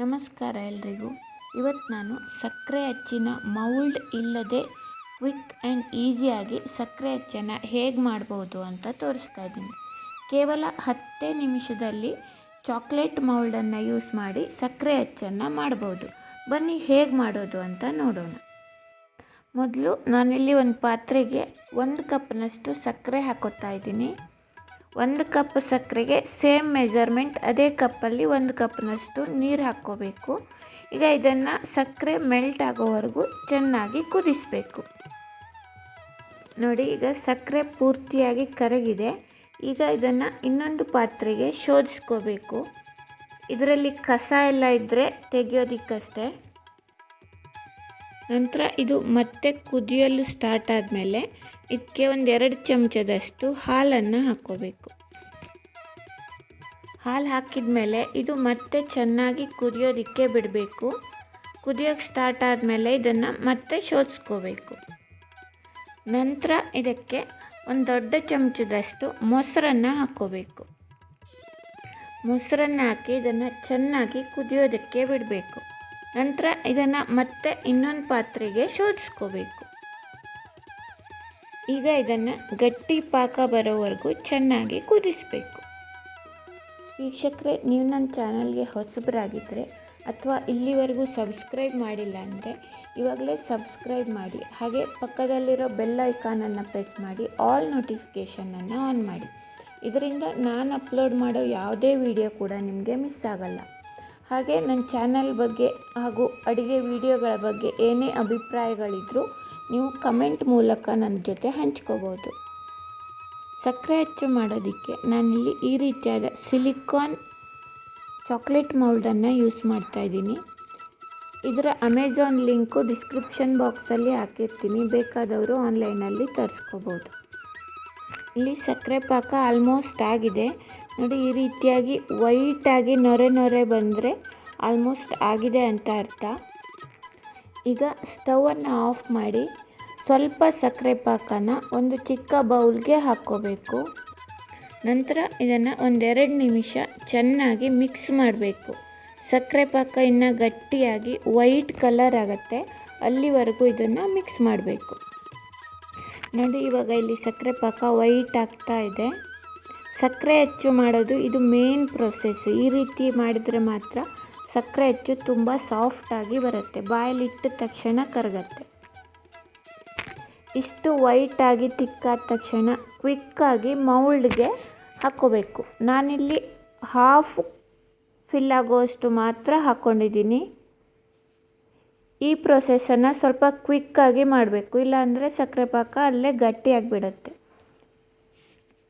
ನಮಸ್ಕಾರ ಎಲ್ರಿಗೂ. ಇವತ್ತು ನಾನು ಸಕ್ಕರೆ ಅಚ್ಚಿನ ಮೌಲ್ಡ್ ಇಲ್ಲದೆ ಕ್ವಿಕ್ ಆ್ಯಂಡ್ ಈಸಿಯಾಗಿ ಸಕ್ಕರೆ ಅಚ್ಚನ್ನು ಹೇಗೆ ಮಾಡ್ಬೋದು ಅಂತ ತೋರಿಸ್ತಾ ಇದ್ದೀನಿ. ಕೇವಲ ಹತ್ತೇ ನಿಮಿಷದಲ್ಲಿ ಚಾಕ್ಲೇಟ್ ಮೌಲ್ಡನ್ನು ಯೂಸ್ ಮಾಡಿ ಸಕ್ಕರೆ ಅಚ್ಚನ್ನು ಮಾಡ್ಬೋದು. ಬನ್ನಿ ಹೇಗೆ ಮಾಡೋದು ಅಂತ ನೋಡೋಣ. ಮೊದಲು ನಾನಿಲ್ಲಿ ಒಂದು ಪಾತ್ರೆಗೆ ಒಂದು ಕಪ್ನಷ್ಟು ಸಕ್ಕರೆ ಹಾಕೋತಾ ಇದ್ದೀನಿ. ಒಂದು ಕಪ್ ಸಕ್ಕರೆಗೆ ಸೇಮ್ ಮೆಜರ್ಮೆಂಟ್, ಅದೇ ಕಪ್ಪಲ್ಲಿ ಒಂದು ಕಪ್ನಷ್ಟು ನೀರು ಹಾಕ್ಕೋಬೇಕು. ಈಗ ಇದನ್ನು ಸಕ್ಕರೆ ಮೆಲ್ಟ್ ಆಗೋವರೆಗೂ ಚೆನ್ನಾಗಿ ಕುದಿಸಬೇಕು. ನೋಡಿ, ಈಗ ಸಕ್ಕರೆ ಪೂರ್ತಿಯಾಗಿ ಕರಗಿದೆ. ಈಗ ಇದನ್ನು ಇನ್ನೊಂದು ಪಾತ್ರೆಗೆ ಶೋಧಿಸ್ಕೋಬೇಕು. ಇದರಲ್ಲಿ ಕಸ ಎಲ್ಲ ಇದ್ದರೆ ತೆಗಿಯೋದಕ್ಕಷ್ಟೇ. ನಂತರ ಇದು ಮತ್ತೆ ಕುದಿಯಲು ಸ್ಟಾರ್ಟ್ ಆದಮೇಲೆ ಇದಕ್ಕೆ ಒಂದು ಎರಡು ಚಮಚದಷ್ಟು ಹಾಲನ್ನು ಹಾಕ್ಕೋಬೇಕು. ಹಾಲು ಹಾಕಿದ ಮೇಲೆ ಇದು ಮತ್ತೆ ಚೆನ್ನಾಗಿ ಕುದಿಯೋದಕ್ಕೆ ಬಿಡಬೇಕು. ಕುದಿಯೋಕ್ಕೆ ಸ್ಟಾರ್ಟ್ ಆದಮೇಲೆ ಇದನ್ನು ಮತ್ತೆ ಶೋಧಿಸ್ಕೋಬೇಕು ನಂತರ ಇದಕ್ಕೆ ಒಂದು ದೊಡ್ಡ ಚಮಚದಷ್ಟು ಮೊಸರನ್ನು ಹಾಕ್ಕೋಬೇಕು. ಮೊಸರನ್ನು ಹಾಕಿ ಇದನ್ನು ಚೆನ್ನಾಗಿ ಕುದಿಯೋದಕ್ಕೆ ಬಿಡಬೇಕು. ನಂತರ ಇದನ್ನು ಮತ್ತೆ ಇನ್ನೊಂದು ಪಾತ್ರೆಗೆ ಶೋಧಿಸ್ಕೋಬೇಕು. ಈಗ ಇದನ್ನು ಗಟ್ಟಿ ಪಾಕ ಬರೋವರೆಗೂ ಚೆನ್ನಾಗಿ ಕುದಿಸಬೇಕು. ವೀಕ್ಷಕರೇ, ನೀವು ನನ್ನ ಚಾನಲ್ಗೆ ಹೊಸಬರಾಗಿದ್ದರೆ ಅಥವಾ ಇಲ್ಲಿವರೆಗೂ ಸಬ್ಸ್ಕ್ರೈಬ್ ಮಾಡಿಲ್ಲ ಅಂದರೆ ಇವಾಗಲೇ ಸಬ್ಸ್ಕ್ರೈಬ್ ಮಾಡಿ. ಹಾಗೆ ಪಕ್ಕದಲ್ಲಿರೋ ಬೆಲ್ ಐಕಾನನ್ನು ಪ್ರೆಸ್ ಮಾಡಿ, ಆಲ್ ನೋಟಿಫಿಕೇಷನನ್ನು ಆನ್ ಮಾಡಿ. ಇದರಿಂದ ನಾನು ಅಪ್ಲೋಡ್ ಮಾಡೋ ಯಾವುದೇ ವಿಡಿಯೋ ಕೂಡ ನಿಮಗೆ ಮಿಸ್ ಆಗಲ್ಲ. ಹಾಗೆ ನನ್ನ ಚಾನಲ್ ಬಗ್ಗೆ ಹಾಗೂ ಅಡುಗೆ ವಿಡಿಯೋಗಳ ಬಗ್ಗೆ ಏನೇ ಅಭಿಪ್ರಾಯಗಳಿದ್ದರೂ ನೀವು ಕಮೆಂಟ್ ಮೂಲಕ ನನ್ನ ಜೊತೆ ಹಂಚ್ಕೋಬೋದು. ಸಕ್ಕರೆ ಅಚ್ಚು ಮಾಡೋದಕ್ಕೆ ನಾನಿಲ್ಲಿ ಈ ರೀತಿಯಾದ ಸಿಲಿಕಾನ್ ಚಾಕ್ಲೇಟ್ ಮೌಲ್ಡನ್ನು ಯೂಸ್ ಮಾಡ್ತಾಯಿದ್ದೀನಿ ಇದರ ಅಮೆಝಾನ್ ಲಿಂಕು ಡಿಸ್ಕ್ರಿಪ್ಷನ್ ಬಾಕ್ಸಲ್ಲಿ ಹಾಕಿರ್ತೀನಿ. ಬೇಕಾದವರು ಆನ್ಲೈನಲ್ಲಿ ತರಿಸ್ಕೋಬೋದು. ಇಲ್ಲಿ ಸಕ್ಕರೆ ಪಾಕ ಆಲ್ಮೋಸ್ಟ್ ಆಗಿದೆ. ನೋಡಿ ಈ ರೀತಿಯಾಗಿ ವೈಟಾಗಿ ನೊರೆ ನೊರೆ ಬಂದರೆ ಆಲ್ಮೋಸ್ಟ್ ಆಗಿದೆ ಅಂತ ಅರ್ಥ. ಈಗ ಸ್ಟವನ್ನು ಆಫ್ ಮಾಡಿ ಸ್ವಲ್ಪ ಸಕ್ಕರೆ ಪಾಕನ ಒಂದು ಚಿಕ್ಕ ಬೌಲ್ಗೆ ಹಾಕ್ಕೋಬೇಕು. ನಂತರ ಇದನ್ನು ಒಂದೆರಡು ನಿಮಿಷ ಚೆನ್ನಾಗಿ ಮಿಕ್ಸ್ ಮಾಡಬೇಕು. ಸಕ್ಕರೆ ಪಾಕ ಇನ್ನು ಗಟ್ಟಿಯಾಗಿ ವೈಟ್ ಕಲರ್ ಆಗುತ್ತೆ, ಅಲ್ಲಿವರೆಗೂ ಇದನ್ನು ಮಿಕ್ಸ್ ಮಾಡಬೇಕು. ನೋಡಿ ಇವಾಗ ಇಲ್ಲಿ ಸಕ್ಕರೆ ಪಾಕ ವೈಟ್ ಆಗ್ತಾ ಇದೆ. ಸಕ್ಕರೆ ಹೆಚ್ಚು ಮಾಡೋದು ಇದು ಮೇನ್ ಪ್ರೊಸೆಸ್ ಈ ರೀತಿ ಮಾಡಿದರೆ ಮಾತ್ರ ಸಕ್ಕರೆ ಹೆಚ್ಚು ತುಂಬ ಸಾಫ್ಟಾಗಿ ಬರುತ್ತೆ. ಬಾಯಲ್ಲಿಟ್ಟ ತಕ್ಷಣ ಕರಗತ್ತೆ. ಇಷ್ಟು ವೈಟಾಗಿ ತಿಕ್ಕಾದ ತಕ್ಷಣ ಕ್ವಿಕ್ಕಾಗಿ ಮೌಲ್ಡ್ಗೆ ಹಾಕ್ಕೋಬೇಕು. ನಾನಿಲ್ಲಿ ಹಾಫ್ ಫಿಲ್ ಆಗೋಷ್ಟು ಮಾತ್ರ ಹಾಕ್ಕೊಂಡಿದ್ದೀನಿ. ಈ ಪ್ರೊಸೆಸನ್ನು ಸ್ವಲ್ಪ ಕ್ವಿಕ್ಕಾಗಿ ಮಾಡಬೇಕು. ಇಲ್ಲಾಂದರೆ ಸಕ್ಕರೆ ಪಾಕ ಅಲ್ಲೇ ಗಟ್ಟಿಯಾಗಿಬಿಡತ್ತೆ.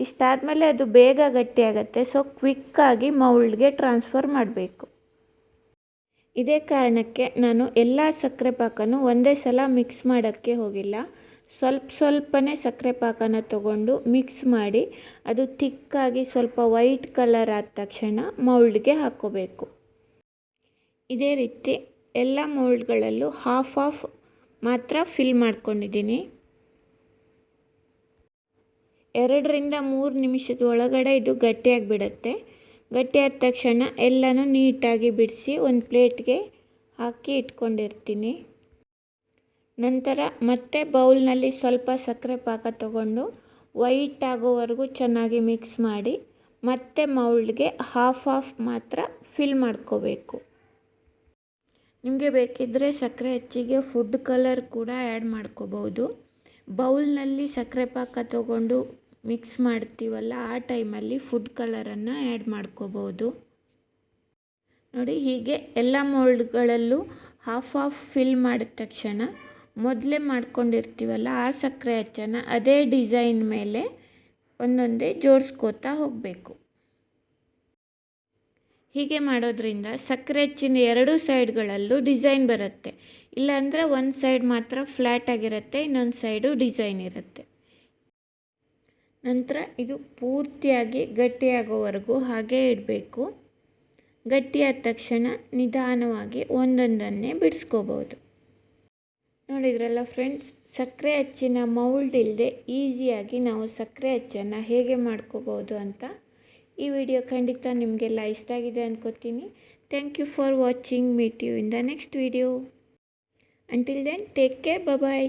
ಇಷ್ಟಾದಮೇಲೆ ಅದು ಬೇಗ ಗಟ್ಟಿಯಾಗತ್ತೆ. ಸೊ ಕ್ವಿಕ್ಕಾಗಿ ಮೌಲ್ಡ್ಗೆ ಟ್ರಾನ್ಸ್ಫರ್ ಮಾಡಬೇಕು. ಇದೇ ಕಾರಣಕ್ಕೆ ನಾನು ಎಲ್ಲ ಸಕ್ಕರೆ ಪಾಕನೂ ಒಂದೇ ಸಲ ಮಿಕ್ಸ್ ಮಾಡೋಕ್ಕೆ ಹೋಗಿಲ್ಲ. ಸ್ವಲ್ಪ ಸ್ವಲ್ಪನೇ ಸಕ್ಕರೆ ಪಾಕನ ತಗೊಂಡು ಮಿಕ್ಸ್ ಮಾಡಿ, ಅದು ತಿಕ್ಕಾಗಿ ಸ್ವಲ್ಪ ವೈಟ್ ಕಲರ್ ಆದ ತಕ್ಷಣ ಮೌಲ್ಡ್ಗೆ ಹಾಕ್ಕೋಬೇಕು. ಇದೇ ರೀತಿ ಎಲ್ಲ ಮೌಲ್ಡ್ಗಳಲ್ಲೂ ಹಾಫ್ ಆಫ್ ಮಾತ್ರ ಫಿಲ್ ಮಾಡ್ಕೊಂಡಿದ್ದೀನಿ. ಎರಡರಿಂದ ಮೂರು ನಿಮಿಷದ ಒಳಗಡೆ ಇದು ಗಟ್ಟಿಯಾಗಿ ಬಿಡುತ್ತೆ ಗಟ್ಟಿಯಾದ ತಕ್ಷಣ ಎಲ್ಲನೂ ನೀಟಾಗಿ ಬಿಡಿಸಿ ಒಂದು ಪ್ಲೇಟ್ಗೆ ಹಾಕಿ ಇಟ್ಕೊಂಡಿರ್ತೀನಿ. ನಂತರ ಮತ್ತೆ ಬೌಲ್ನಲ್ಲಿ ಸ್ವಲ್ಪ ಸಕ್ಕರೆ ಪಾಕ ತಗೊಂಡು ವೈಟ್ ಆಗೋವರೆಗೂ ಚೆನ್ನಾಗಿ ಮಿಕ್ಸ್ ಮಾಡಿ ಮತ್ತೆ ಮೌಲ್ಡ್ಗೆ ಹಾಫ್ ಆಫ್ ಮಾತ್ರ ಫಿಲ್ ಮಾಡ್ಕೋಬೇಕು. ನಿಮಗೆ ಬೇಕಿದ್ದರೆ ಸಕ್ಕರೆ ಹೆಚ್ಚಿಗೆ ಫುಡ್ ಕಲರ್ ಕೂಡ ಆ್ಯಡ್ ಮಾಡ್ಕೋಬೋದು. ಬೌಲ್ನಲ್ಲಿ ಸಕ್ಕರೆ ಪಾಕ ತಗೊಂಡು ಮಿಕ್ಸ್ ಮಾಡ್ತೀವಲ್ಲ ಆ ಟೈಮಲ್ಲಿ ಫುಡ್ ಕಲರನ್ನು ಆ್ಯಡ್ ಮಾಡ್ಕೋಬೋದು. ನೋಡಿ ಹೀಗೆ ಎಲ್ಲ ಮೋಲ್ಡ್ಗಳಲ್ಲೂ ಹಾಫ್ ಆಫ್ ಫಿಲ್ ಮಾಡಿದ ತಕ್ಷಣ ಮೊದಲೇ ಮಾಡ್ಕೊಂಡಿರ್ತೀವಲ್ಲ ಆ ಸಕ್ಕರೆ ಹಚ್ಚನ ಅದೇ ಡಿಸೈನ್ ಮೇಲೆ ಒಂದೊಂದೇ ಜೋಡಿಸ್ಕೋತಾ ಹೋಗಬೇಕು. ಹೀಗೆ ಮಾಡೋದ್ರಿಂದ ಸಕ್ಕರೆ ಹೆಚ್ಚಿನ ಎರಡೂ ಸೈಡ್ಗಳಲ್ಲೂ ಡಿಸೈನ್ ಬರುತ್ತೆ. ಇಲ್ಲಾಂದರೆ ಒಂದು ಸೈಡ್ ಮಾತ್ರ ಫ್ಲ್ಯಾಟ್ ಆಗಿರುತ್ತೆ, ಇನ್ನೊಂದು ಸೈಡು ಡಿಸೈನ್ ಇರುತ್ತೆ. ನಂತರ ಇದು ಪೂರ್ತಿಯಾಗಿ ಗಟ್ಟಿಯಾಗೋವರೆಗೂ ಹಾಗೇ ಇಡಬೇಕು. ಗಟ್ಟಿಯಾದ ತಕ್ಷಣ ನಿಧಾನವಾಗಿ ಒಂದೊಂದನ್ನೇ ಬಿಡಿಸ್ಕೋಬೋದು ನೋಡಿದ್ರಲ್ಲ ಫ್ರೆಂಡ್ಸ್, ಸಕ್ಕರೆ ಅಚ್ಚಿನ ಮೌಲ್ಡ್ ಇಲ್ಲದೆ ಈಸಿಯಾಗಿ ನಾವು ಸಕ್ಕರೆ ಅಚ್ಚನ್ನು ಹೇಗೆ ಮಾಡ್ಕೋಬೋದು ಅಂತ ಈ ವಿಡಿಯೋ ಖಂಡಿತ ನಿಮಗೆಲ್ಲ ಇಷ್ಟ ಆಗಿದೆ ಅಂದ್ಕೋತೀನಿ thank you for watching meet you in the next video until then take care bye.